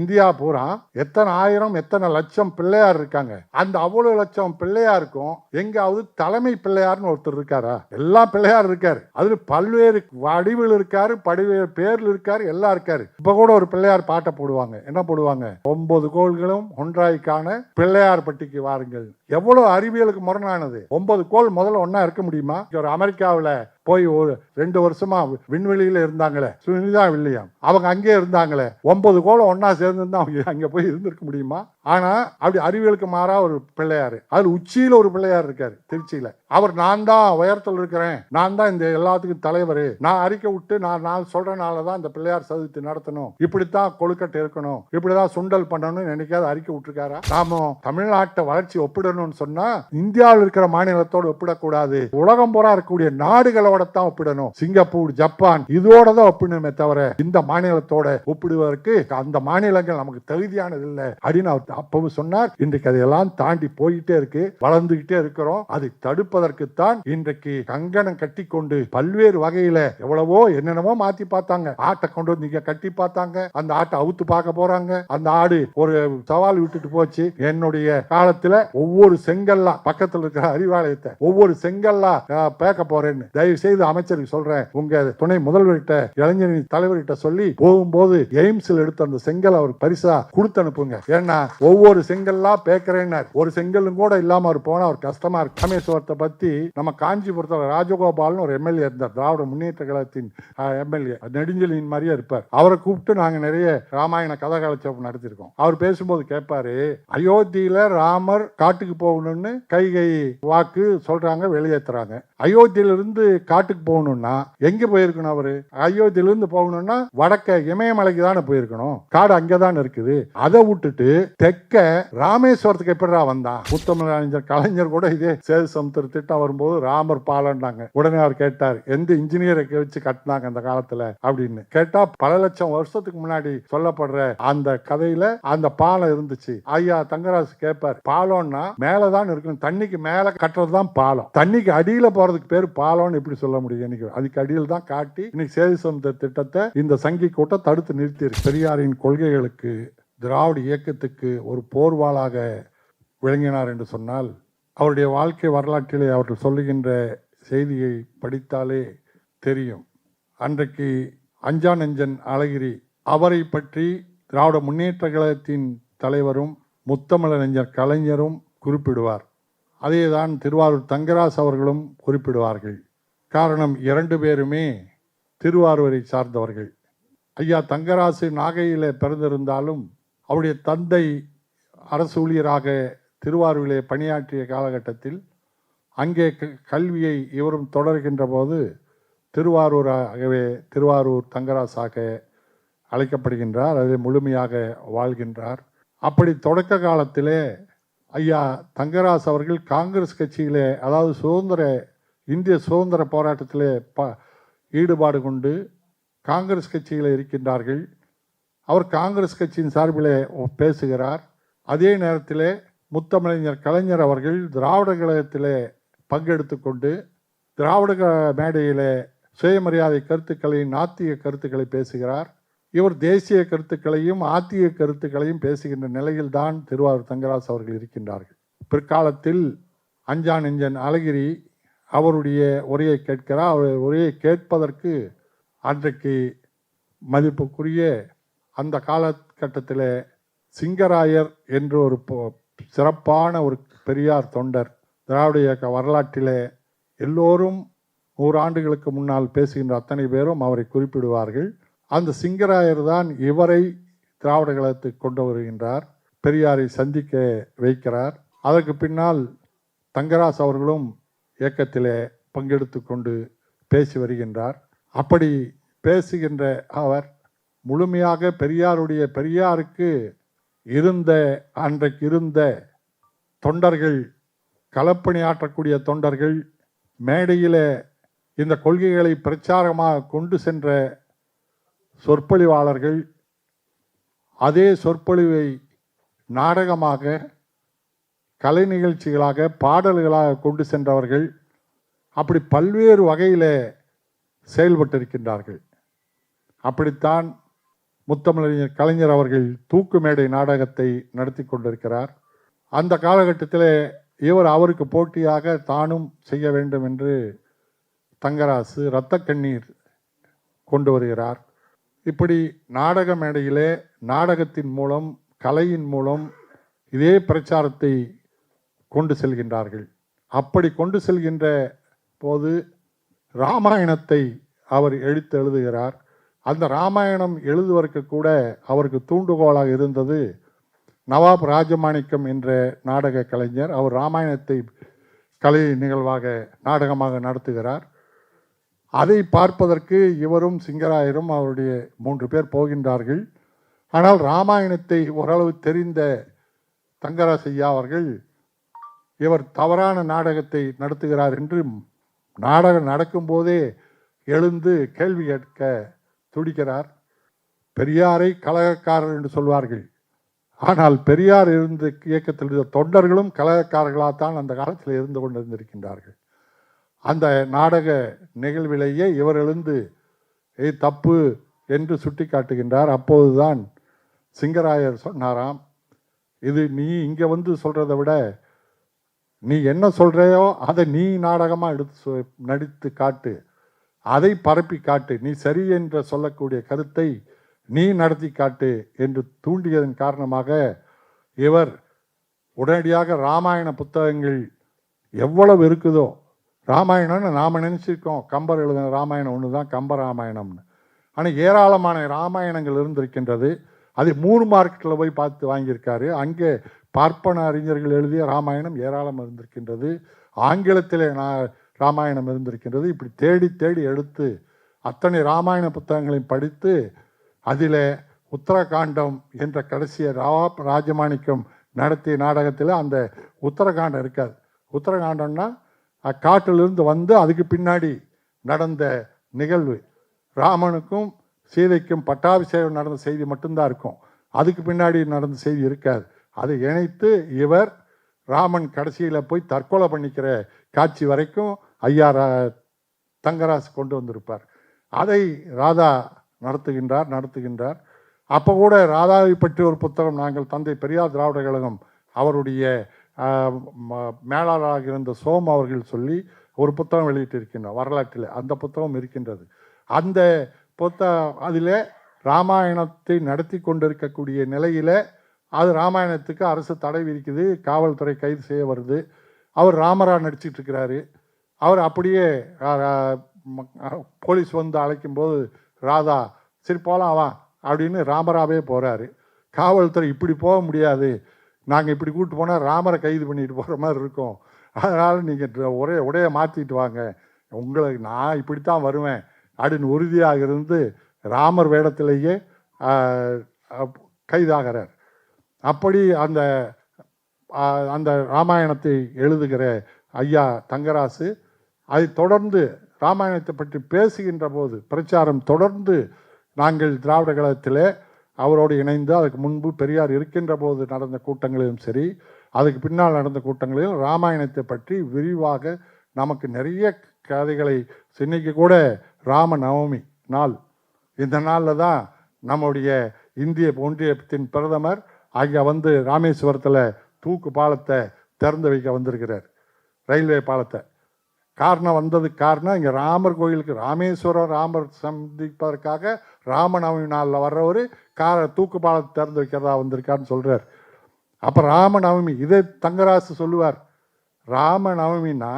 India பூரா எத்தனை ஆயிரம் எத்தனை லட்சம் பிள்ளையார் இருக்காங்க? அந்த அவ்வளவு லட்சம் பிள்ளையாருக்கும் எங்காவது தலைமை பிள்ளையார்னு ஒருத்தர் இருக்காரா? எல்லா பிள்ளையார் இருக்காரு. அதுல பல்வேறு வடிவில் இருக்காரு பல்வேறு பேர்ல இருக்காரு எல்லாம் இருக்காரு. இப்ப கூட ஒரு பிள்ளையார் பாட்டை போடுவாங்க. என்ன போடுவாங்க? ஒன்பது கோள்களும் ஒன்றாய்க்கான பிள்ளையார் பட்டிக்கு வாருங்கள். எவ்வளவு அறிவியலுக்கு முரணானது? ஒன்பது கோள் முதல்ல ஒன்னா இருக்க முடியுமா? ஒரு அமெரிக்காவுல போய் ஒரு ரெண்டு வருஷமா விண்வெளியில இருந்தாங்களே சுனிதா வில்லியம். அவங்க அங்கே இருந்தாங்களே ஒன்பது கோலம் ஒன்னா சேர்ந்து அவங்க அங்க போய் இருந்திருக்க முடியுமா? ஆனா அப்படி அறிவியலுக்கு மாறா ஒரு பிள்ளையாரு. அதுல உச்சியில ஒரு பிள்ளையார் இருக்காரு திருச்சியில. அவர் நான் தான் உயரத்தில் இருக்கிறேன். நான் தான் இந்த எல்லாத்துக்கும் தலைவர். நான் அறிக்கை விட்டு நான் நான் சொல்றனால தான் இந்த பிள்ளையார் சதுர்த்தி நடத்தணும். இப்படித்தான் கொழுக்கட்டை இருக்கணும். இப்படிதான் சுண்டல் பண்ணணும்னு நினைக்காத அறிக்கை விட்டுருக்காரா? நாம தமிழ்நாட்டை வளர்ச்சி ஒப்பிடணும். ஒப்பிடணும்னு சொன்னா இந்தியாவில் இருக்கிற மாநிலத்தோடு ஒப்பிடக்கூடாது. உலகம் பூரா இருக்கக்கூடிய நாடுகளோட தான் ஒப்பிடணும். சிங்கப்பூர் ஜப்பான் இதோட தான் ஒப்பிடணுமே தவிர இந்த மாநிலத்தோட ஒப்பிடுவதற்கு அந்த மாநிலங்கள் நமக்கு தகுதியானது இல்லை. அப்படின்னு அவர் அப்பவும் சொன்னார். இன்றைக்கு அதையெல்லாம் தாண்டி போயிட்டே இருக்கு. வளர்ந்துகிட்டே இருக்கிறோம். அதை தடுப்பதற்குத்தான் இன்றைக்கு கங்கணம் கட்டி கொண்டு பல்வேறு வகையில எவ்வளவோ என்னென்னமோ மாத்தி பார்த்தாங்க. ஆட்டை கொண்டு வந்து இங்க கட்டி பார்த்தாங்க. அந்த ஆட்டை அவுத்து பார்க்க போறாங்க. அந்த ஆடு ஒரு சவால் விட்டுட்டு போச்சு. என்னுடைய காலத்துல ஒவ்வொரு செங்கல்லா பக்கத்தில் இருக்கிற அறிவாலயத்தை ஒவ்வொரு செங்கல்லா பேக்க போறேன்னு தயவு செய்து அமைச்சருக்கு சொல்றேன். உங்க துணை முதல்வர்கிட்ட இளைஞரின் தலைவர்கிட்ட சொல்லி போகும்போது எய்ம்ஸ்ல எடுத்த அந்த செங்கல் அவர் பரிசா கொடுத்து அனுப்புங்க. ஏன்னா ஒவ்வொரு செங்கல்லா பேக்கிறேன்னார். ஒரு செங்கலும் கூட இல்லாம அவர் போனா அவர் கஷ்டமா இருக்கு. ராமேஸ்வரத்தை பத்தி நம்ம காஞ்சிபுரத்தில் ராஜகோபால்னு ஒரு எம்எல்ஏ இருந்தார். திராவிட முன்னேற்ற கழகத்தின் எம்எல்ஏ. நெடுஞ்செலியின் மாதிரியே இருப்பார். அவரை கூப்பிட்டு நாங்க நிறைய ராமாயண கதை கலைச்சப்பு நடத்திருக்கோம் அவர் பேசும்போது கேட்பாரு அயோத்தியில ராமர் காட்டுக்கு போகணும்னு கைகை வாக்கு சொல்றாங்க வெளியேத்துறாங்க. அயோத்தியில இருந்து காட்டுக்கு போகணும்னா எங்க போயிருக்கணும் அவரு? அயோத்தியிலிருந்து போகணும்னா வடக்க இமயமலைக்கு தானே போயிருக்கணும். காடு அங்கதான் இருக்குது. அதை விட்டுட்டு தெற்க ராமேஸ்வரத்துக்கு எப்படிடா வந்தான்? உத்தமராஜர் கலைஞர் கூட இதே சேது சமுத்திர திட்டம் வரும்போது ராமர் பாலம்னாங்க. உடனே அவர் கேட்டார் எந்த இன்ஜினியரை வச்சு கட்டினாங்க அந்த காலத்துல? அப்படின்னு. கேட்டா பல லட்சம் வருஷத்துக்கு முன்னாடி சொல்லப்படுற அந்த கதையில அந்த பாலம் இருந்துச்சு. ஐயா தங்கராசு கேட்பார் பாலம்னா மேலதான் இருக்கணும். தண்ணிக்கு மேலே கட்டுறது தான் பாலம். தண்ணிக்கு அடியில் போகிறதுக்கு பேர் பாலம்னு எப்படி சொல்ல முடியும் இன்னைக்கு அதுக்கு அடியில் தான் காட்டி இன்னைக்கு சேது சமுத்திர திட்டத்தை இந்த சங்கி கூட்டம் தடுத்து நிறுத்தியிருக்கு. பெரியாரின் கொள்கைகளுக்கு திராவிட இயக்கத்துக்கு ஒரு போர்வாளாக விளங்கினார் என்று சொன்னால் அவருடைய வாழ்க்கை வரலாற்றிலே அவர்கள் சொல்லுகின்ற செய்தியை படித்தாலே தெரியும். அன்றைக்கு அஞ்சா நெஞ்சன் அழகிரி அவரை பற்றி திராவிட முன்னேற்ற கழகத்தின் தலைவரும் முத்தமிழ நெஞ்சர் கலைஞரும் குறிப்பிடுவார். அதேதான் திருவாரூர் தங்கராஸ் அவர்களும் குறிப்பிடுவார்கள். காரணம் இரண்டு பேருமே திருவாரூரை சார்ந்தவர்கள். ஐயா தங்கராசு நாகையில் பிறந்திருந்தாலும் அவருடைய தந்தை அரசு ஊழியராக திருவாரூரிலே பணியாற்றிய காலகட்டத்தில் அங்கே க- கல்வியை இவரும் தொடர்கின்ற போது திருவாரூராகவே திருவாரூர் தங்கராசாக அழைக்கப்படுகின்றார். அதில் முழுமையாக வாழ்கின்றார். அப்படி தொடக்க காலத்திலே ஐயா தங்கராஸ் அவர்கள் காங்கிரஸ் கட்சியிலே அதாவது சுதந்திர இந்திய சுதந்திர போராட்டத்திலே ப ஈடுபாடு கொண்டு காங்கிரஸ் கட்சியில் இருக்கின்றார்கள். அவர் காங்கிரஸ் கட்சியின் சார்பிலே பேசுகிறார். அதே நேரத்திலே முத்தமிழறிஞர் கலைஞர் அவர்கள் திராவிட கழகத்திலே பங்கெடுத்து கொண்டு திராவிட க- மேடையிலே சுயமரியாதை கருத்துக்களை நாத்திய கருத்துக்களை பேசுகிறார். இவர் தேசிய கருத்துக்களையும் ஆத்திய கருத்துக்களையும் பேசுகின்ற நிலையில்தான் திருவாரூர் தங்கராஸ் அவர்கள் இருக்கின்றார்கள். பிற்காலத்தில் அஞ்சா நெஞ்சன் அழகிரி அவருடைய உரையை கேட்கிறார் அவர் உரையை கேட்பதற்கு அன்றைக்கு மதிப்புக்குரிய அந்த காலகட்டத்தில் சிங்கராயர் என்று ஒரு பொ- சிறப்பான ஒரு பெரியார் தொண்டர் திராவிட இயக்க வரலாற்றிலே எல்லோரும் நூறு ஆண்டுகளுக்கு முன்னால் பேசுகின்ற அத்தனை பேரும் அவரை குறிப்பிடுவார்கள். அந்த சிங்கராயர் தான் இவரை திராவிட கழகத்துக்கு கொண்டு வருகின்றார். பெரியாரை சந்திக்க வைக்கிறார். அதற்கு பின்னால் தங்கராஸ் அவர்களும் இயக்கத்திலே பங்கெடுத்து கொண்டு பேசி வருகின்றார். அப்படி பேசுகின்ற அவர் முழுமையாக பெரியாருடைய பெரியாருக்கு இருந்த அன்றைக்கு இருந்த தொண்டர்கள் களப்பணியாற்றக்கூடிய தொண்டர்கள் மேடையில் இந்த கொள்கைகளை பிரச்சாரமாக கொண்டு சென்ற சொற்பொழிவாளர்கள் அதே சொற்பொழிவை நாடகமாக கலை நிகழ்ச்சிகளாக பாடல்களாக கொண்டு சென்றவர்கள் அப்படி பல்வேறு வகையில் செயல்பட்டிருக்கின்றார்கள். அப்படித்தான் முத்தமிழறிஞர் கலைஞர் அவர்கள் தூக்கு மேடை நாடகத்தை நடத்தி கொண்டிருக்கிறார். அந்த காலகட்டத்தில் இவர் அவருக்கு போட்டியாக தானும் செய்ய வேண்டும் என்று தங்கராசு இரத்த கண்ணீர் கொண்டு வருகிறார். இப்படி நாடக மேடையிலே நாடகத்தின் மூலம் கலையின் மூலம் இதே பிரச்சாரத்தை கொண்டு செல்கின்றார்கள். அப்படி கொண்டு செல்கின்ற போது ராமாயணத்தை அவர் எழுத்து எழுதுகிறார். அந்த ராமாயணம் எழுதுவதற்கு கூட அவருக்கு தூண்டுகோலாக இருந்தது நவாப் ராஜமாணிக்கம் என்ற நாடக கலைஞர். அவர் ராமாயணத்தை கலை நிகழ்வாக நாடகமாக நடத்துகிறார். அதை பார்ப்பதற்கு இவரும் சிங்கராயரும் அவருடைய மூன்று பேர் போகின்றார்கள். ஆனால் ராமாயணத்தை ஓரளவு தெரிந்த தங்கராசையா அவர்கள் இவர் தவறான நாடகத்தை நடத்துகிறார் என்று நாடகம் நடக்கும்போதே எழுந்து கேள்வி கேட்க துடிக்கிறார். பெரியாரை கலகக்காரர் என்று சொல்வார்கள். ஆனால் பெரியார் இருந்த இயக்கத்தில் இருந்த தொண்டர்களும் கலகக்காரர்களாகத்தான் அந்த காலத்தில் இருந்து கொண்டிருந்திருக்கின்றார்கள். அந்த நாடக நிகழ்விலேயே இவர் எழுந்து ஏய் தப்பு என்று சுட்டி காட்டுகின்றார் அப்போதுதான் சிங்கராயர் சொன்னாராம் இது நீ இங்கே வந்து சொல்கிறத விட நீ என்ன சொல்கிறையோ அதை நீ நாடகமாக எடுத்து சொ- நடித்து காட்டு. அதை பரப்பி காட்டு. நீ சரி என்று சொல்லக்கூடிய கருத்தை நீ நடத்தி காட்டு என்று தூண்டியதன் காரணமாக இவர் உடனடியாக ராமாயண புத்தகங்கள் எவ்வளவு இருக்குதோ ராமாயணம்னு நாம் நினச்சிருக்கோம். கம்பர் எழுதின ராமாயணம் ஒன்று தான் கம்ப ராமாயணம்னு. ஆனால் ஏராளமான ராமாயணங்கள் இருந்திருக்கின்றது. அது மூணு மார்க்கெட்டில் போய் பார்த்து வாங்கியிருக்காரு. அங்கே பார்ப்பன அறிஞர்கள் எழுதிய ராமாயணம் ஏராளம் இருந்திருக்கின்றது. ஆங்கிலத்தில் நான் ராமாயணம் இருந்திருக்கின்றது. இப்படி தேடி தேடி எடுத்து அத்தனை ராமாயண புத்தகங்களையும் படித்து அதில் உத்தரகாண்டம் என்ற கடைசிய ராவா ராஜமாணிக்கம் நடத்திய நாடகத்தில் அந்த உத்தரகாண்டம் இருக்காது. உத்தரகாண்டம்னா அக்காட்டிலிருந்து வந்து அதுக்கு பின்னாடி நடந்த நிகழ்வு. ராமனுக்கும் சீதைக்கும் பட்டாபிஷேகம் நடந்த செய்தி மட்டும்தான் இருக்கும். அதுக்கு பின்னாடி நடந்த செய்தி இருக்காது. அதை இணைத்து இவர் ராமன் கடைசியில் போய் தற்கொலை பண்ணிக்கிற காட்சி வரைக்கும் ஐயா தங்கராசு கொண்டு வந்திருப்பார். அதை ராதா நடத்துகின்றார் நடத்துகின்றார். அப்போ கூட ராதாவை பற்றி ஒரு புத்தகம் நாங்கள் தந்தை பெரியார் திராவிட கழகம் அவருடைய மேலாளராக இருந்த சோம் அவர்கள் சொல்லி ஒரு புத்தகம் வெளியிட்டிருக்கின்றோம் வரலாற்றில். அந்த புத்தகம் இருக்கின்றது. அந்த புத்த அதில் ராமாயணத்தை நடத்தி கொண்டிருக்கக்கூடிய நிலையில் அது ராமாயணத்துக்கு அரசு தடை விதிக்குது காவல்துறை கைது செய்ய வருது. அவர் ராமரா நடிச்சிட்டு இருக்கிறாரு அவர் அப்படியே போலீஸ் வந்து அழைக்கும்போது ராதா சரி போகலாம் வா அப்படின்னு ராமராவே போகிறாரு காவல்துறை இப்படி போக முடியாது. நாங்கள் இப்படி கூப்பிட்டு போனால் ராமரை கைது பண்ணிட்டு போகிற மாதிரி இருக்கும். அதனால் நீங்கள் ஒரே உடைய மாற்றிட்டு வாங்க. உங்களுக்கு நான் இப்படித்தான் வருவேன். அப்படின்னு உறுதியாக இருந்து ராமர் வேடத்திலேயே கைதாகிறார். அப்படி அந்த அந்த ராமாயணத்தை எழுதுகிற ஐயா தங்கராசு அதை தொடர்ந்து ராமாயணத்தை பற்றி பேசுகின்ற போது பிரச்சாரம் தொடர்ந்து நாங்கள் திராவிட கழகத்திலே அவரோடு இணைந்து அதுக்கு முன்பு பெரியார் இருக்கின்ற போது நடந்த கூட்டங்களிலும் சரி அதுக்கு பின்னால் நடந்த கூட்டங்களிலும் ராமாயணத்தை பற்றி விரிவாக நமக்கு நிறைய கதைகளை இன்னைக்கு கூட ராம நவமி நாள் இந்த நாளில் தான் நம்முடைய இந்திய ஒன்றியத்தின் பிரதமர் அங்கே வந்து ராமேஸ்வரத்தில் தூக்கு பாலத்தை திறந்து வைக்க வந்திருக்கிறார் ரயில்வே பாலத்தை. காரணம் வந்ததுக்கு காரணம் இங்கே ராமர் கோயிலுக்கு ராமேஸ்வரம் ராமர் சந்திப்பதற்காக ராமநவமி நாளில் வர்றவர் கார தூக்கு பாலத்தை திறந்து வைக்கிறதா வந்திருக்காருன்னு சொல்கிறார் அப்போ ராமநவமி இதே தங்கராசு சொல்லுவார் ராமநவமின்னா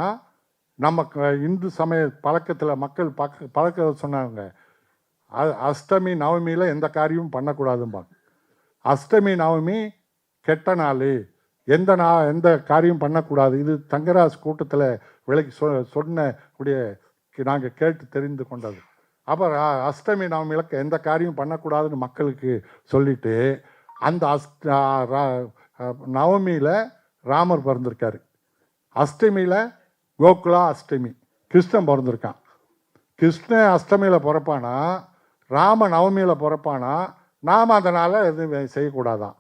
நம்ம இந்து சமய பழக்கத்தில் மக்கள் பக்க பழக்க சொன்னாங்க அஷ்டமி நவமியில் எந்த காரியமும் பண்ணக்கூடாதும்பாங்க. அஷ்டமி நவமி கெட்ட நாள். எந்த நா எந்த காரியம் பண்ணக்கூடாது. இது தங்கராஜ் கூட்டத்தில் விலைக்கு சொ சொன்ன உடைய நாங்கள் கேட்டு தெரிந்து கொண்டது. அப்புறம் அஷ்டமி நவமியில் எந்த காரியம் பண்ணக்கூடாதுன்னு மக்களுக்கு சொல்லிட்டு அந்த அஷ்ட நவமியில் ராமர் பிறந்திருக்காரு. அஷ்டமியில் கோகுலா அஷ்டமி கிருஷ்ணன் பிறந்திருக்கான். கிருஷ்ணன் அஷ்டமியில் பிறப்பானா? ராம நவமியில் பிறப்பானா? நாம் அதனால் எதுவும் செய்யக்கூடாதான்.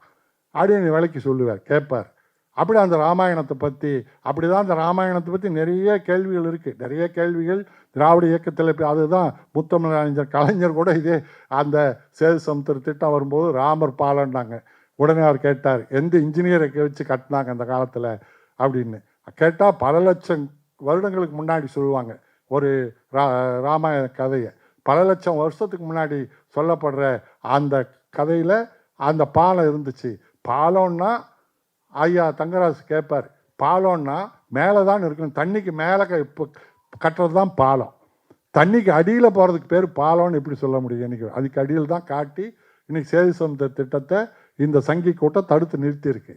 அப்படின்னு விலைக்கு சொல்லுவார் கேட்பார். அப்படி அந்த ராமாயணத்தை பற்றி அப்படி தான் அந்த ராமாயணத்தை பற்றி நிறைய கேள்விகள் இருக்குது நிறைய கேள்விகள் திராவிட இயக்கத்தில் இப்போ அதுதான் முத்தமிழ் கலைஞர் கூட இதே அந்த சேது சமுத்திர திட்டம் வரும்போது ராமர் பாலன்னாங்க. உடனே அவர் கேட்டார் எந்த இன்ஜினியரை வச்சு கட்டினாங்க அந்த காலத்தில்? அப்படின்னு. கேட்டால் பல லட்சம் வருடங்களுக்கு முன்னாடி சொல்லுவாங்க ஒரு ரா ராமாயண கதையை. பல லட்சம் வருஷத்துக்கு முன்னாடி சொல்லப்படுற அந்த கதையில் அந்த பாலம் இருந்துச்சு. பாலம்னா ஐயா தங்கராசு கேட்பார் பாலம்னா மேலே தான் இருக்கணும். தண்ணிக்கு மேலே இப்போ கட்டுறது தான் பாலம். தண்ணிக்கு அடியில் போகிறதுக்கு பேர் பாலம்னு எப்படி சொல்ல முடியும்? இன்றைக்கி அதுக்கு அடியில் தான் காட்டி இன்றைக்கி சேது சமுத்திர திட்டத்தை இந்த சங்கி கூட்டம் தடுத்து நிறுத்தியிருக்கு.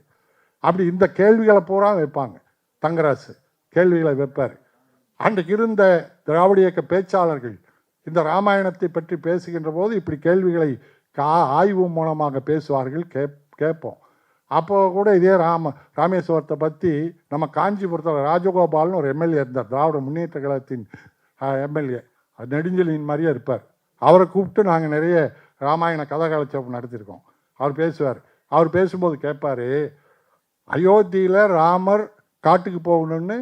அப்படி இந்த கேள்விகளை பூரா வைப்பாங்க தங்கராசு கேள்விகளை வைப்பார். அன்றைக்கு இருந்த திராவிட இயக்க பேச்சாளர்கள் இந்த ராமாயணத்தை பற்றி பேசுகின்ற போது இப்படி கேள்விகளை கா ஆய்வு மூலமாக பேசுவார்கள் கேப் கேட்போம். அப்போ கூட இதே ராம ராமேஸ்வரத்தை பற்றி நம்ம காஞ்சிபுரத்தில் ராஜகோபால்னு ஒரு எம்எல்ஏ இருந்தார். திராவிட முன்னேற்ற கழகத்தின் எம்எல்ஏ. நெடுஞ்செலியின் மாதிரியே இருப்பார். அவரை கூப்பிட்டு நாங்கள் நிறைய ராமாயண கதகாலட்சேபம் நடத்தியிருக்கோம். அவர் பேசுவார். அவர் பேசும்போது கேட்பார் அயோத்தியில் ராமர் காட்டுக்கு போகணும்னு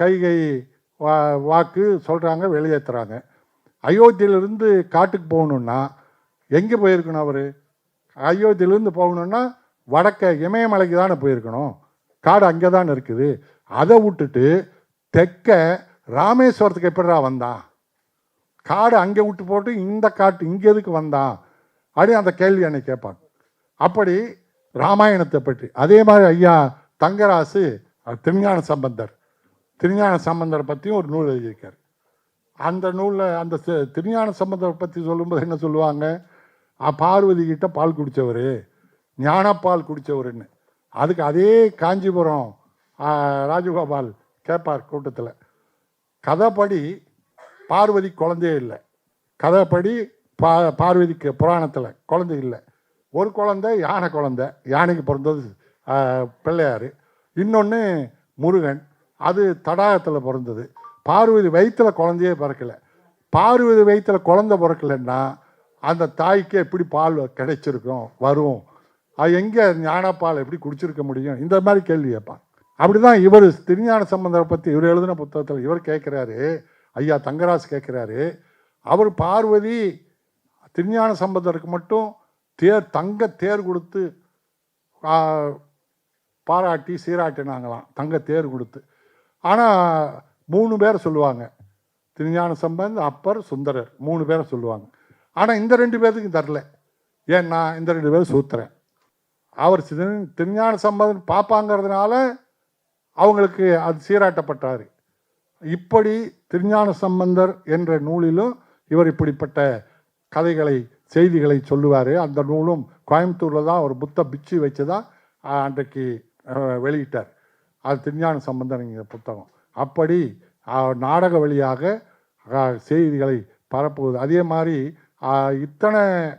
கைகை வா வாக்கு சொல்கிறாங்க வெளியேற்றுறாங்க அயோத்தியிலிருந்து காட்டுக்கு போகணுன்னா எங்கே போயிருக்கணும் அவர்? அயோத்தியிலேருந்து போகணுன்னா வடக்க இமயமலைக்கு தானே போயிருக்கணும். காடு அங்கே தானே இருக்குது. அதை விட்டுட்டு தெற்க ராமேஸ்வரத்துக்கு எப்படிடா வந்தான்? காடு அங்கே விட்டு போட்டு இந்த காட்டு இங்கே எதுக்கு வந்தான்? அப்படி அந்த கேள்வி என்னை கேட்பாங்க அப்படி ராமாயணத்தை பற்றி. அதே மாதிரி ஐயா தங்கராசு திருஞான சம்பந்தர். திருஞான சம்பந்தரை பற்றியும் ஒரு நூல் எழுதியிருக்கார். அந்த நூலில் அந்த திருஞான சம்பந்தரை பற்றி சொல்லும்போது என்ன சொல்லுவாங்க? பார்வதி கிட்ட பால் குடித்தவர் ஞானப்பால் குடித்தவருன்னு அதுக்கு அதே காஞ்சிபுரம் ராஜகோபால் கேட்பார் கூட்டத்தில். கதைப்படி பார்வதி குழந்தையே இல்லை. கதைப்படி பா பார்வதிக்கு புராணத்தில் குழந்தை இல்லை. ஒரு குழந்தை யானை குழந்தை. யானைக்கு பிறந்தது பிள்ளையார். இன்னொன்று முருகன். அது தடாகத்தில் பிறந்தது. பார்வதி வயிற்றில் குழந்தையே பிறக்கல. பார்வதி வயிற்றில் குழந்தை பிறக்கலைன்னா அந்த தாய்க்கு எப்படி பால் கிடைச்சிருக்கும் வரும்? அது எங்கே ஞானப்பால் எப்படி குடிச்சிருக்க முடியும்? இந்த மாதிரி கேள்வி கேட்பான் அப்படிதான் இவர் திருஞான சம்பந்தரை பற்றி இவர் எழுதின புத்தகத்தில் இவர் கேட்குறாரு. ஐயா தங்கராஜ் கேட்குறாரு. அவர் பார்வதி திருஞான சம்பந்தருக்கு மட்டும் தேர் தங்க தேர் கொடுத்து பாராட்டி சீராட்டினாங்களாம். தங்க தேர் கொடுத்து. ஆனால் மூணு பேர் சொல்லுவாங்க. திருஞான சம்பந்த் அப்பர் சுந்தரர். மூணு பேரை சொல்லுவாங்க. ஆனால் இந்த ரெண்டு பேர்த்துக்கும் தரல. ஏன்னா இந்த ரெண்டு பேரும் சூத்துறேன் அவர் திருஞான சம்பந்தம் பாப்பாங்கிறதுனால அவங்களுக்கு அது சீராட்டப்பட்டார். இப்படி திருஞான சம்பந்தர் என்ற நூலிலும் இவர் இப்படிப்பட்ட கதைகளை செய்திகளை சொல்லுவார். அந்த நூலும் கோயம்புத்தூரில் தான் ஒரு புத்த பிச்சு வச்சு தான் அன்றைக்கு வெளியிட்டார். அது திருஞான சம்பந்தர் புத்தகம். அப்படி நாடக வழியாக செய்திகளை பரப்புவது. அதே மாதிரி இத்தனை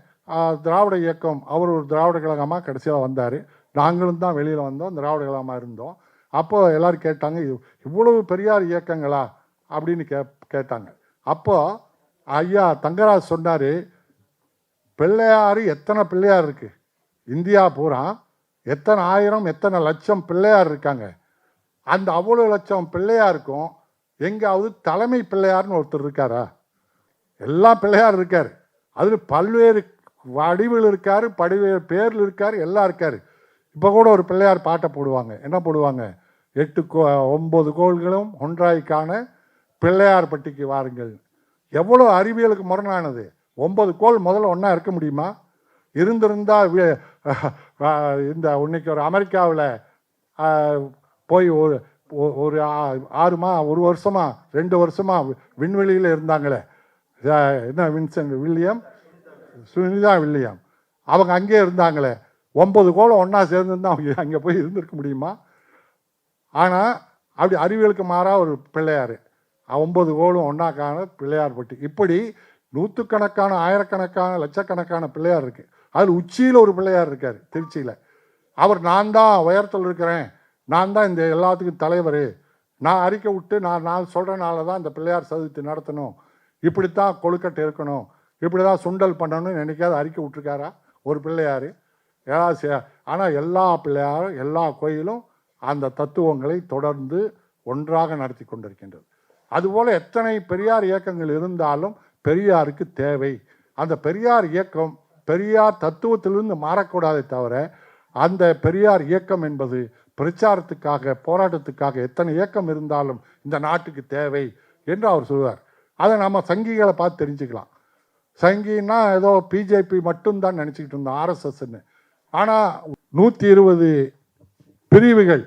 திராவிட இயக்கம் அவர் ஒரு திராவிட கழகமாக கடைசியில் வந்தார். நாங்களும் தான் வெளியில் வந்தோம் திராவிட கழகமாக இருந்தோம். அப்போ எல்லோரும் கேட்டாங்க "இவ்- இவ்வளவு பெரியார் இயக்கங்களா? அப்படின்னு கே கேட்டாங்க. அப்போ ஐயா தங்கராஜ் சொன்னார் பிள்ளையார் எத்தனை பிள்ளையார் இருக்குது இந்தியா பூரா எத்தனை ஆயிரம் எத்தனை லட்சம் பிள்ளையார் இருக்காங்க? அந்த அவ்வளோ லட்சம் பிள்ளையாருக்கும் எங்காவது தலைமை பிள்ளையார்னு ஒருத்தர் இருக்காரா? எல்லா பிள்ளையார் இருக்கார். அதில் பல்வேறு வடிவில் இருக்கார் பல்வேறு பேரில் இருக்கார் எல்லாம் இருக்கார். இப்போ கூட ஒரு பிள்ளையார் பாட்டை போடுவாங்க. என்ன போடுவாங்க? எட்டு கோ ஒம்பது கோள்களும் ஒன்றாய்க்கான பிள்ளையார் பட்டிக்கு வாருங்கள். எவ்வளோ அறிவியலுக்கு முரணானது? ஒன்பது கோள் முதல்ல ஒன்றா இருக்க முடியுமா? இருந்திருந்தால் இந்த இன்னைக்கு ஒரு அமெரிக்காவில் போய் ஒரு ஒரு ஆ- ஆறு மா ஒரு வருஷமா ரெண்டு வருஷமா விண்வெளியில் இருந்தாங்களே. என்ன வின்சென்ட் வில்லியம் சுனிதா வில்லியம் அவங்க அங்கேயே இருந்தாங்களே. ஒன்பது கோலம் ஒன்றா சேர்ந்துருந்தா அவங்க அங்கே போய் இருந்திருக்க முடியுமா? ஆனால் அப்படி அறிவியலுக்கு மாறாக ஒரு பிள்ளையார். ஒன்பது கோலும் ஒன்றா காண பிள்ளையார் பட்டி. இப்படி நூற்றுக்கணக்கான ஆயிரக்கணக்கான லட்சக்கணக்கான பிள்ளையார் இருக்குது அதில் உச்சியில் ஒரு பிள்ளையார் இருக்கார் திருச்சியில். அவர் நான் தான் உயரத்தில் இருக்கிறேன். நான் தான் இந்த எல்லாத்துக்கும் தலைவர். நான் அறிக்கை விட்டு நான் நான் சொல்கிறனால தான் இந்த பிள்ளையார் சதுர்த்தி நடத்தணும். இப்படித்தான் கொழுக்கட்டை இருக்கணும் இப்படி தான் சுண்டல் பண்ணணும்னு நினைக்காத அறிக்கை விட்டுருக்காரா? ஒரு பிள்ளையார் ஏதாவது ஆனால் எல்லா பிள்ளையாரும் எல்லா கோயிலும் அந்த தத்துவங்களை தொடர்ந்து ஒன்றாக நடத்தி கொண்டிருக்கின்றது. அதுபோல் எத்தனை பெரியார் இயக்கங்கள் இருந்தாலும் பெரியாருக்கு தேவை. அந்த பெரியார் இயக்கம் பெரியார் தத்துவத்திலிருந்து மாறக்கூடாதே தவிர அந்த பெரியார் இயக்கம் என்பது பிரச்சாரத்துக்காக போராட்டத்துக்காக எத்தனை இயக்கம் இருந்தாலும் இந்த நாட்டுக்கு தேவை என்று அவர் சொல்வார். அதை நம்ம சங்கிகளை பார்த்து தெரிஞ்சுக்கலாம். சங்கின்னா ஏதோ பிஜேபி மட்டும்தான் நினச்சிக்கிட்டு இருந்தோம் ஆர்எஸ்எஸ்ன்னு. ஆனால் நூற்றி இருபது பிரிவுகள்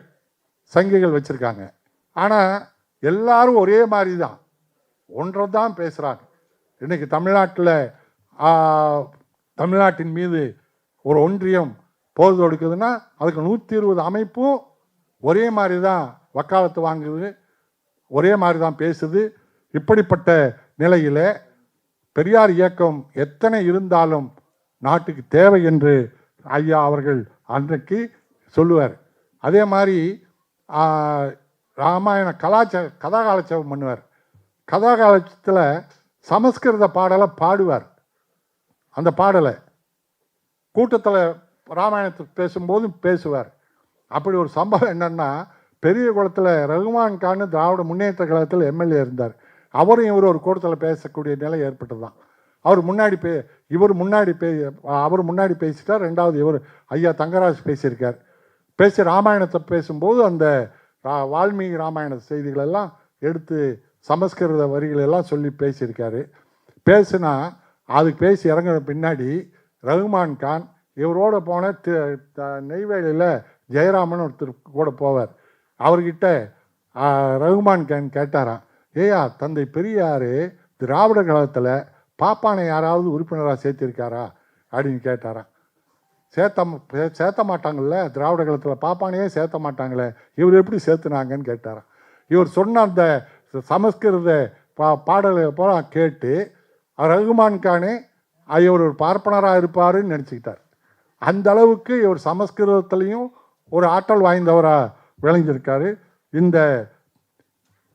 சங்கிகள் வச்சுருக்காங்க. ஆனால் எல்லாரும் ஒரே மாதிரி தான் ஒன்றை தான் பேசுகிறாங்க இன்றைக்கி தமிழ்நாட்டில் தமிழ்நாட்டின் மீது ஒரு ஒன்றியம் போர் தொடுக்குதுன்னா அதுக்கு நூற்றி இருபது அமைப்பும் ஒரே மாதிரி தான் வக்காலத்து வாங்குது ஒரே மாதிரி தான் பேசுது. இப்படிப்பட்ட நிலையில் பெரியார் இயக்கம் எத்தனை இருந்தாலும் நாட்டுக்கு தேவை என்று ஐயா அவர்கள் அன்றைக்கு சொல்லுவார். அதே மாதிரி ராமாயண கலாச்ச கதாகாலட்சேபம் பண்ணுவார். கதாகாலட்சத்தில் சமஸ்கிருத பாடலை பாடுவார். அந்த பாடலை கூட்டத்தில் ராமாயணத்தை பேசும்போதும் பேசுவார். அப்படி ஒரு சம்பவம் என்னென்னா பெரிய குளத்தில் ரகுமான் கான் திராவிட முன்னேற்ற கழகத்தில் எம்எல்ஏ இருந்தார். அவரும் இவர் ஒரு கூட்டத்தில் பேசக்கூடிய நிலை ஏற்பட்டதுதான். அவர் முன்னாடி பே இவர் முன்னாடி பே அவர் முன்னாடி பேசிட்டார் ரெண்டாவது இவர் ஐயா தங்கராஜ் பேசியிருக்கார். பேசி ராமாயணத்தை பேசும்போது அந்த ரா- வால்மீகி ராமாயண செய்திகளெல்லாம் எடுத்து சமஸ்கிருத வரிகளெல்லாம் சொல்லி பேசியிருக்காரு. பேசுனா அதுக்கு பேசி இறங்குன பின்னாடி ரகுமான் கான் இவரோட போன த- நெய்வேலியில் ஜெயராமன் ஒருத்தர் கூட போவார். அவர்கிட்ட ரகுமான் கான் கேட்டாராம் ஏயா தந்தை பெரியார் திராவிட கழகத்தில் பாப்பானை யாராவது உறுப்பினராக சேர்த்திருக்காரா அப்படின்னு கேட்டாராம். சேர்த்த சேர்த்த மாட்டாங்கள்ல திராவிட கழகத்தில் பாப்பானையே சேர்த்த மாட்டாங்களே? இவர் எப்படி சேர்த்துனாங்கன்னு கேட்டாராம். இவர் சொன்ன அந்த சமஸ்கிருத பா பாடலை பூரா கேட்டு ரகுமான் கானே இவர் ஒரு பார்ப்பனராக இருப்பாருன்னு நினச்சிக்கிட்டார். அந்த அளவுக்கு இவர் சமஸ்கிருதத்துலேயும் ஒரு ஆற்றல் வாய்ந்தவராக விளைஞ்சிருக்காரு இந்த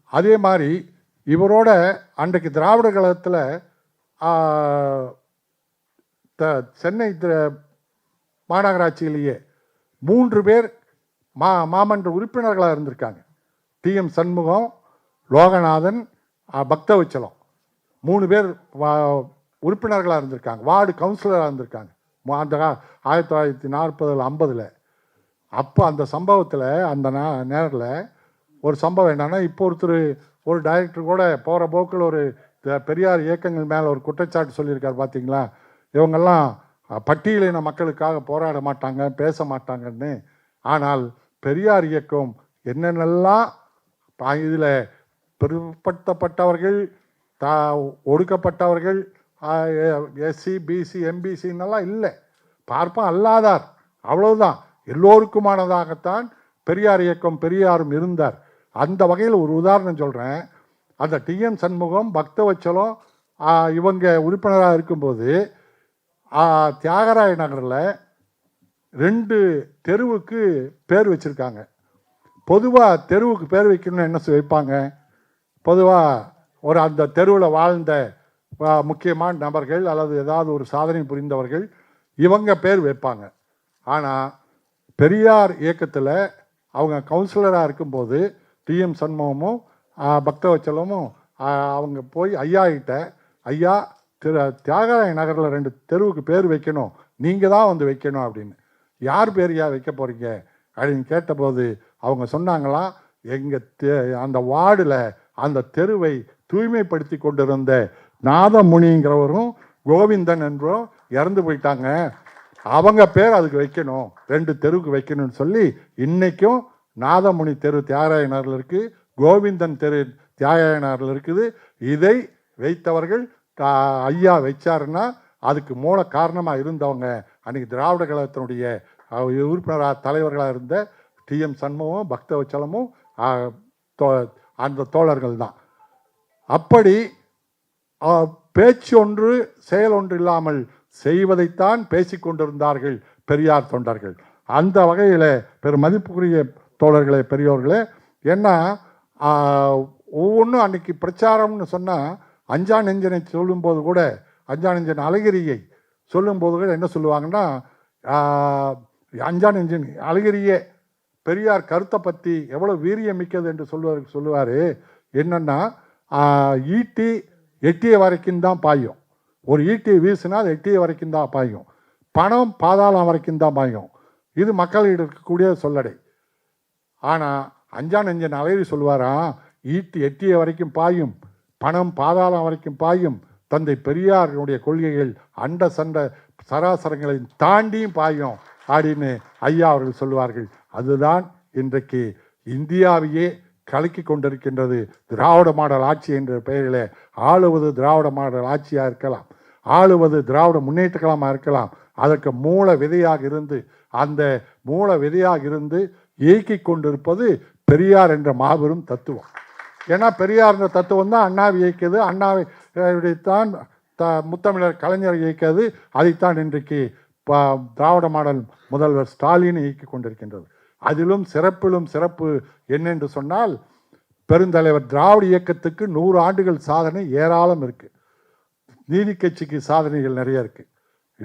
அதே மாதிரி இவரோட அன்றைக்கு திராவிட கழகத்தில் த சென்னை திர- மாநகராட்சியிலேயே மூன்று பேர் மா மாமன்ற உறுப்பினர்களாக இருந்திருக்காங்க. T M Shanmugam Loganathan Bhakthavachalam. மூணு பேர் வா- உறுப்பினர்களாக இருந்திருக்காங்க. வார்டு கவுன்சிலராக இருந்திருக்காங்க. அந்த ஆயிரத்தி தொள்ளாயிரத்தி நாற்பதில் ஐம்பதில். அப்போ அந்த சம்பவத்தில் அந்த நே- நேரில் ஒரு சம்பவம் என்னன்னா இப்போ ஒருத்தர் ஒரு டைரக்டர் கூட போகிற போக்கில் ஒரு பெரியார் இயக்கங்கள் மேலே ஒரு குற்றச்சாட்டு சொல்லியிருக்கார் பார்த்தீங்களா இவங்கெல்லாம் பட்டியலின மக்களுக்காக போராட மாட்டாங்க பேச மாட்டாங்கன்னு. ஆனால் பெரியார் இயக்கம் என்னென்னலாம் இதில் பிற்படுத்தப்பட்டவர்கள் தா ஒடுக்கப்பட்டவர்கள் எஸ்சி பிசி எம்பிசின்னெல்லாம் இல்லை. பார்ப்போம் அல்லாதார். அவ்வளவுதான். எல்லோருக்குமானதாகத்தான் பெரியார் இயக்கம் பெரியாரும் இருந்தார். அந்த வகையில் ஒரு உதாரணம் சொல்கிறேன் அந்த டிஎம் சண்முகம் பக்தவச்சலம் இவங்க உறுப்பினராக இருக்கும்போது தியாகராய நகரில் ரெண்டு தெருவுக்கு பேர் வச்சுருக்காங்க. பொதுவாக தெருவுக்கு பேர் வைக்கணும்னு என்ன வைப்பாங்க? பொதுவாக ஒரு அந்த தெருவில் வாழ்ந்த முக்கியமான நபர்கள் அல்லது ஏதாவது ஒரு சாதனை புரிந்தவர்கள் இவங்க பேர் வைப்பாங்க. ஆனால் பெரியார் இயக்கத்தில் அவங்க கவுன்சிலராக இருக்கும்போது டிஎம் சண்முகமும் பக்தவச்சலமும் அவங்க போய் ஐயா கிட்ட ஐயா திரு தியாகராய நகரில் ரெண்டு தெருவுக்கு பேர் வைக்கணும். நீங்கள் தான் வந்து வைக்கணும் அப்படின்னு. யார் பேர் யா வைக்க போகிறீங்க அப்படின்னு கேட்டபோது அவங்க சொன்னாங்களாம் எங்கள் தெ அந்த வார்டில் அந்த தெருவை தூய்மைப்படுத்தி கொண்டிருந்த நாதமுனிங்கிறவரும் கோவிந்தன் என்றும் இறந்து போயிட்டாங்க. அவங்க பேர் அதுக்கு வைக்கணும். ரெண்டு தெருவுக்கு வைக்கணும்னு சொல்லி இன்றைக்கும் நாதமுனி தெரு தியாகராயனாரில் இருக்குது கோவிந்தன் தெரு தியாகராயனாரில் இருக்குது. இதை வைத்தவர்கள் ஐயா வைச்சாருன்னா அதுக்கு மூல காரணமாக இருந்தவங்க அன்றைக்கி திராவிட கழகத்தினுடைய உறுப்பினராக தலைவர்களாக இருந்த டிஎம் சண்முகம் பக்தவச்சலமும் தோ- அந்த தோழர்கள் தான். அப்படி பேச்சு ஒன்று செயல் ஒன்று இல்லாமல் செய்வதைத்தான் பேசிக்கொண்டிருந்தார்கள் பெரியார் தொண்டர்கள். அந்த வகையில் பெரு மதிப்புக்குரிய தோழர்களே பெரியோர்களே ஏன்னா ஒவ்வொன்றும் அன்னைக்கு பிரச்சாரம்னு சொன்னால் அஞ்சா நெஞ்சனை சொல்லும்போது கூட அஞ்சா நெஞ்சன் அழகிரியை சொல்லும்போது கூட என்ன சொல்லுவாங்கன்னா அஞ்சா அஞ்சான் அழகிரியே பெரியார் கருத்தை பற்றி எவ்வளோ வீரியம் மிக்கது என்று சொல்லுவார் சொல்லுவார். என்னென்னா ஈட்டி எட்டிய வரைக்கும் தான் பாயும். ஒரு ஈட்டி வீசுனா அது எட்டிய வரைக்கும் தான் பாயும். பணம் பாதாளம் வரைக்கும் தான் பாயும். இது மக்களிடம் இருக்கக்கூடிய சொல்லடை. ஆனால் அஞ்சான் அஞ்சன் அலைரி சொல்வாராம் ஈட்டி எட்டிய வரைக்கும் பாயும் பணம் பாதாளம் வரைக்கும் பாயும் தந்தை பெரியாருடைய கொள்கைகள் அண்ட சண்ட சராசரங்களை தாண்டியும் பாயும் அப்படின்னு ஐயா அவர்கள் சொல்வார்கள். அதுதான் இன்றைக்கு இந்தியாவையே கலக்கி கொண்டிருக்கின்றது திராவிட மாடல் ஆட்சி என்ற பெயரில். ஆளுவது திராவிட மாடல் ஆட்சியாக இருக்கலாம் ஆளுவது திராவிட முன்னேற்ற கழகமாக இருக்கலாம். அதற்கு மூல விதையாக இருந்து அந்த மூல விதையாக இருந்து இயக்கிக் கொண்டிருப்பது பெரியார் என்ற மாபெரும் தத்துவம். ஏன்னா பெரியார் என்ற தத்துவம் தான் அண்ணாவை இயக்கியது. அண்ணாவை தான் த முத்தமிழர் கலைஞர் இயக்கியது. அதைத்தான் இன்றைக்கு ப- திராவிட மாடல் முதல்வர் ஸ்டாலின் இயக்கி கொண்டிருக்கின்றது. அதிலும் சிறப்பிலும் சிறப்பு என்னென்று சொன்னால் பெருந்தலைவர் திராவிட இயக்கத்துக்கு நூறு ஆண்டுகள் சாதனை ஏராளம் இருக்குது நீதி கட்சிக்கு சாதனைகள் நிறைய இருக்குது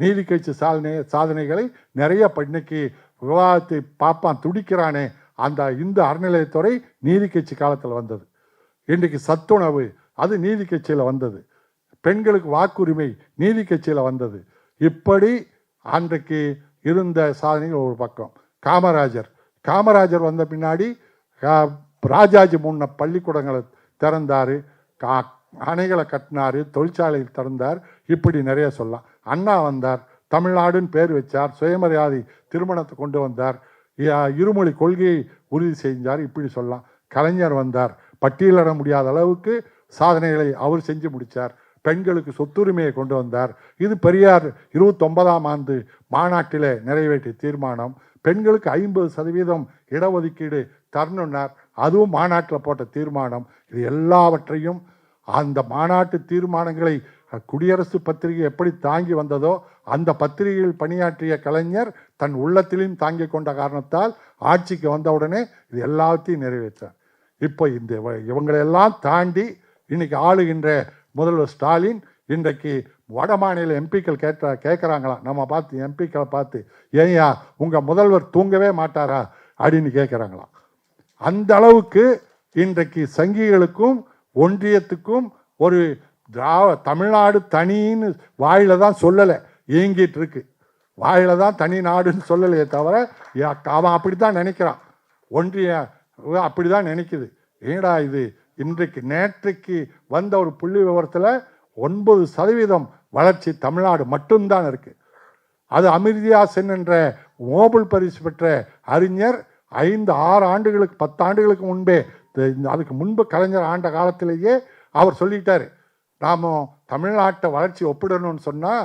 நீதி கட்சி சாதனை சாதனைகளை நிறைய இன்னைக்கு விவாதத்தை பார்ப்பான் துடிக்கிறானே. அந்த இந்த அறநிலையத்துறை நீதி கட்சி காலத்தில் வந்தது. இன்றைக்கு சத்துணவு அது நீதி கட்சியில் வந்தது. பெண்களுக்கு வாக்குரிமை நீதி கட்சியில் வந்தது. இப்படி அன்றைக்கு இருந்த சாதனைகள் ஒரு பக்கம். காமராஜர். காமராஜர் வந்த பின்னாடி ராஜாஜி முன்ன பள்ளிக்கூடங்களை திறந்தார். கா அணைகளை கட்டினார் தொழிற்சாலையில் திறந்தார். இப்படி நிறைய சொல்லலாம். அண்ணா வந்தார் தமிழ்நாடுன்னு பேர் வச்சார் சுயமரியாதை திருமணத்தை கொண்டு வந்தார் இருமொழி கொள்கையை உறுதி செஞ்சார் இப்படி சொல்லலாம். கலைஞர் வந்தார் பட்டியலிட முடியாத அளவுக்கு சாதனைகளை அவர் செஞ்சு முடித்தார் பெண்களுக்கு சொத்துரிமையை கொண்டு வந்தார். இது பெரியார் இருபத்தொன்பதாம் ஆண்டு மாநாட்டிலே நிறைவேற்றிய தீர்மானம். பெண்களுக்கு ஐம்பது சதவீதம் இடஒதுக்கீடு தரணுன்னார். அதுவும் மாநாட்டில் போட்ட தீர்மானம். இது எல்லாவற்றையும் அந்த மாநாட்டு தீர்மானங்களை குடியரசு பத்திரிகை எப்படி தாங்கி வந்ததோ அந்த பத்திரிகையில் பணியாற்றிய கலைஞர் தன் உள்ளத்திலும் தாங்கிக் கொண்ட காரணத்தால் ஆட்சிக்கு வந்தவுடனே இது எல்லாத்தையும் நிறைவேற்றார். இப்போ இந்த இவங்களையெல்லாம் இவங்களெல்லாம் தாண்டி இன்னைக்கு ஆளுகின்ற முதல்வர் ஸ்டாலின் இன்றைக்கு வட மாநில எம்பிக்கள் கேட்ட கேட்குறாங்களாம் நம்ம பார்த்து எம்பிக்களை பார்த்து ஏன்யா உங்கள் முதல்வர் தூங்கவே மாட்டாரா? அப்படின்னு கேட்குறாங்களாம் அந்த அளவுக்கு இன்றைக்கு சங்கிகளுக்கும் ஒன்றியத்துக்கும் ஒரு திராவ தமிழ்நாடு தனின்னு வாயில தான் சொல்லலை. இயங்கிட்டு இருக்கு. வாயில தான் தனி நாடுன்னு சொல்லலையே தவிர யா- அவன் அப்படி தான் நினைக்கிறான். ஒன்றிய அப்படி தான் நினைக்குது. ஏடா இது? இன்றைக்கு நேற்றைக்கு வந்த ஒரு புள்ளி விவரத்தில் ஒன்பது சதவீதம் வளர்ச்சி தமிழ்நாடு மட்டும்தான் இருக்குது அது அமிர்தியா சென் என்ற நோபல் பரிசு பெற்ற அறிஞர் ஐந்து ஆறு ஆண்டுகளுக்கு பத்து ஆண்டுகளுக்கு முன்பே அதுக்கு முன்பு கலைஞர் ஆண்ட காலத்திலேயே அவர் சொல்லிட்டாரு. நாம தமிழ்நாட்டை வளர்ச்சி ஒப்பிடணும்னு சொன்னால்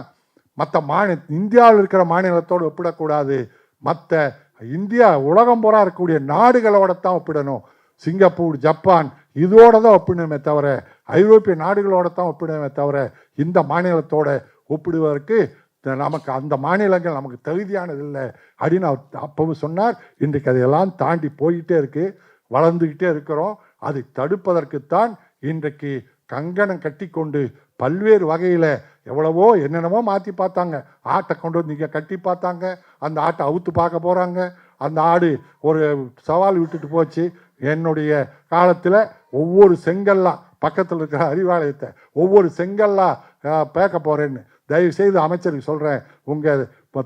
மற்ற மாநில இந்தியாவில் இருக்கிற மாநிலத்தோடு ஒப்பிடக்கூடாது. மற்ற இந்தியா உலகம் பூரா இருக்கக்கூடிய நாடுகளோட தான் ஒப்பிடணும். சிங்கப்பூர் ஜப்பான் இதோட தான் ஒப்பிடணுமே தவிர ஐரோப்பிய நாடுகளோட தான் ஒப்பிடணுமே தவிர இந்த மாநிலத்தோட ஒப்பிடுவதற்கு த- நமக்கு அந்த மாநிலங்கள் நமக்கு தகுதியானது இல்லை அப்படின்னு அவர் அப்பவும் சொன்னார். இன்றைக்கு அதையெல்லாம் தாண்டி போயிட்டே இருக்குது வளர்ந்துக்கிட்டே இருக்கிறோம். அதை தடுப்பதற்குத்தான் இன்றைக்கு கங்கணம் கட்டிக்கொண்டு பல்வேறு வகையில் எவ்வளவோ என்னென்னமோ மாற்றி பார்த்தாங்க. ஆட்டை கொண்டு வந்து இங்கே கட்டி பார்த்தாங்க. அந்த ஆட்டை அவுத்து பார்க்க போகிறாங்க அந்த ஆடு ஒரு சவால் விட்டுட்டு போச்சு. என்னுடைய காலத்தில் ஒவ்வொரு செங்கல்லாம் பக்கத்தில் இருக்கிற அறிவாலயத்தை ஒவ்வொரு செங்கல்லாக பேக்க போகிறேன்னு தயவு செய்து அமைச்சருக்கு சொல்கிறேன் உங்கள்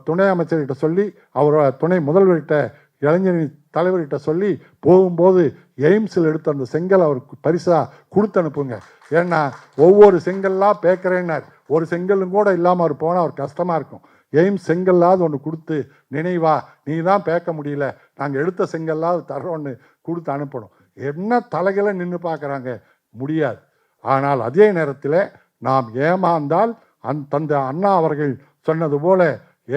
துணை அமைச்சர்கிட்ட சொல்லி அவரோட துணை முதல்வர்கிட்ட இளைஞரணி தலைவர்கிட்ட சொல்லி போகும்போது எய்ம்ஸில் எடுத்த அந்த செங்கல் அவருக்கு பரிசாக கொடுத்து அனுப்புங்க. ஏன்னா ஒவ்வொரு செங்கல்லாம் பேக்கிறேன்னார். ஒரு செங்கலும் கூட இல்லாமல் அவர் போனால் அவர் கஷ்டமாக இருக்கும். எய்ம்ஸ் செங்கல்லாவது ஒன்று கொடுத்து நினைவா நீ தான் பேக்க முடியல. நாங்கள் எடுத்த செங்கல்லாவது ஒன்று கொடுத்து அனுப்பணும். என்ன தலைகளை நின்று பார்க்குறாங்க முடியாது. ஆனால் அதே நேரத்தில் நாம் ஏமாந்தால் அந் தந்த அண்ணா அவர்கள் சொன்னது போல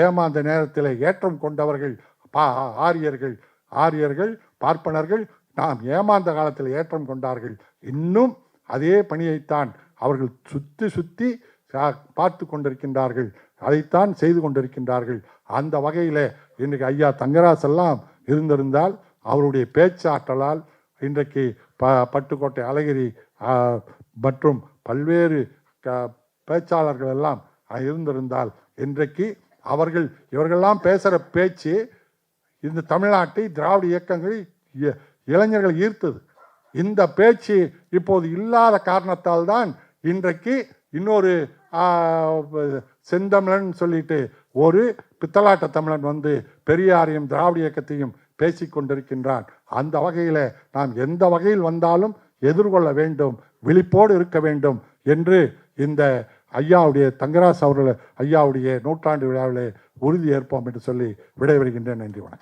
ஏமாந்த நேரத்தில் ஏற்றம் கொண்டவர்கள் பா ஆரியர்கள் ஆரியர்கள் பார்ப்பனர்கள் நாம் ஏமாந்த காலத்தில் ஏற்றம் கொண்டார்கள். இன்னும் அதே பணியைத்தான் அவர்கள் சுற்றி சுற்றி சா- பார்த்து கொண்டிருக்கின்றார்கள். அதைத்தான் செய்து கொண்டிருக்கின்றார்கள். அந்த வகையில் இன்றைக்கு ஐயா தங்கராசெல்லாம் இருந்திருந்தால் அவருடைய பேச்சாற்றலால் இன்றைக்கு ப பட்டுக்கோட்டை அழகிரி மற்றும் பல்வேறு க பேச்சாளர்கள் எல்லாம் இருந்திருந்தால் இன்றைக்கு அவர்கள் இவர்கள்லாம் பேசுகிற பேச்சு இந்த தமிழ்நாட்டை திராவிட இயக்கங்களை இ- இளைஞர்கள் ஈர்த்தது. இந்த பேச்சு இப்போது இல்லாத காரணத்தால் தான் இன்றைக்கு இன்னொரு செந்தமிழன் சொல்லிட்டு ஒரு பித்தலாட்ட தமிழன் வந்து பெரியாரையும் திராவிட இயக்கத்தையும் பேசி கொண்டிருக்கின்றான். அந்த வகையில் நாம் எந்த வகையில் வந்தாலும் எதிர்கொள்ள வேண்டும் விழிப்போடு இருக்க வேண்டும் என்று இந்த ஐயாவுடைய தங்கராஜ் அவர்கள் ஐயாவுடைய நூற்றாண்டு விழாவிலே உறுதி ஏற்போம் என்று சொல்லி விடைபெறுகின்றேன். நன்றி வணக்கம்.